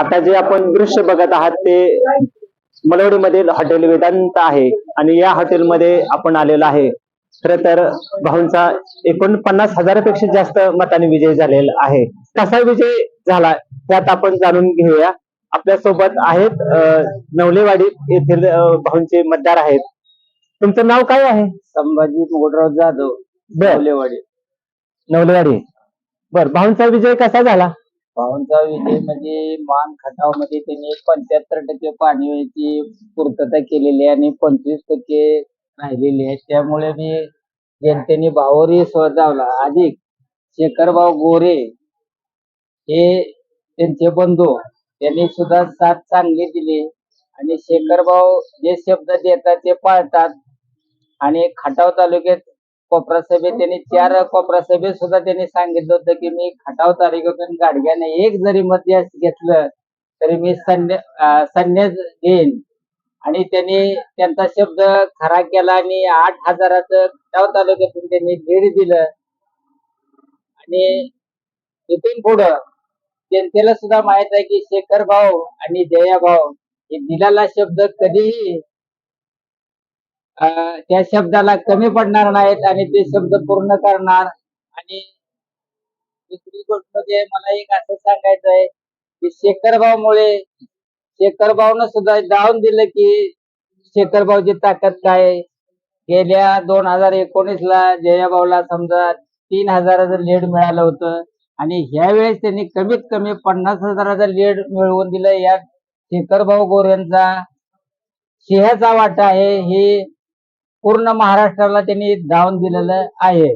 आता जे आपण दृश्य बघत आहात ते मलवडीमधील हॉटेल वेदांत आहे आणि या हॉटेलमध्ये आपण आलेलो आहे. खर तर भाऊंचा एकूण पन्नास हजारापेक्षा जास्त मताने विजय झालेला आहे. कसा विजय झाला त्यात आपण जाणून घेऊया. आपल्यासोबत आहेत नवलेवाडी येथील भाऊंचे मतदार आहेत. तुमचं नाव काय आहे? संभाजी मोगडराव जाधव बर. कोलेवाडी नवलेवाडी. बर भाऊंचा विजय कसा झाला? भाऊंचा विषय म्हणजे मान खटावमध्ये त्यांनी पंच्याहत्तर टक्के पाणीची पूर्तता केलेली आहे आणि पंचवीस टक्के राहिलेली आहे. त्यामुळे मी जनतेने भावरी स्वजावला अधिक शेखरभाऊ गोरे हे त्यांचे बंधू. त्यांनी सुद्धा साथ चांगली दिली आणि शेखरभाऊ जे शब्द देतात ते पाळतात. आणि खटाव तालुक्यात कोपरा सभेत त्यांनी चार कोपरा सभेत सुद्धा त्यांनी सांगितलं होतं की मी खटाव तालुक्यातून गाडग्याने एक जरी मत घेतलं तरी मी सन्या संन्यास देईन आणि त्यांनी त्यांचा शब्द खरा केला आणि आठ हजाराचं खटाव तालुक्यातून त्यांनी लीड दिलं. आणि इथून पुढं जनतेला सुद्धा माहीत आहे की शेखर भाऊ आणि जया भाऊ हे दिलेला शब्द कधीही त्या शब्दाला कमी पडणार नाहीत आणि ते शब्द पूर्ण करणार. आणि दुसरी गोष्ट म्हणजे मला एक असं सांगायचं आहे की शेखरभाऊमुळे शेखरभाऊनं सुद्धा जाऊन दिलं की शेखरभाऊची ताकद काय गेल्या दोन हजार एकोणीस ला जयाभाऊला समजा तीन हजाराचं लीड मिळालं होतं. आणि ह्या वेळेस त्यांनी कमीत कमी पन्नास हजाराचं लीड मिळवून दिलं. या शेखरभाऊ गोऱ्यांचा सिंहाचा वाटा आहे. हे पूर्ण महाराष्ट्राला त्यांनी धावून दिलेलं आहे.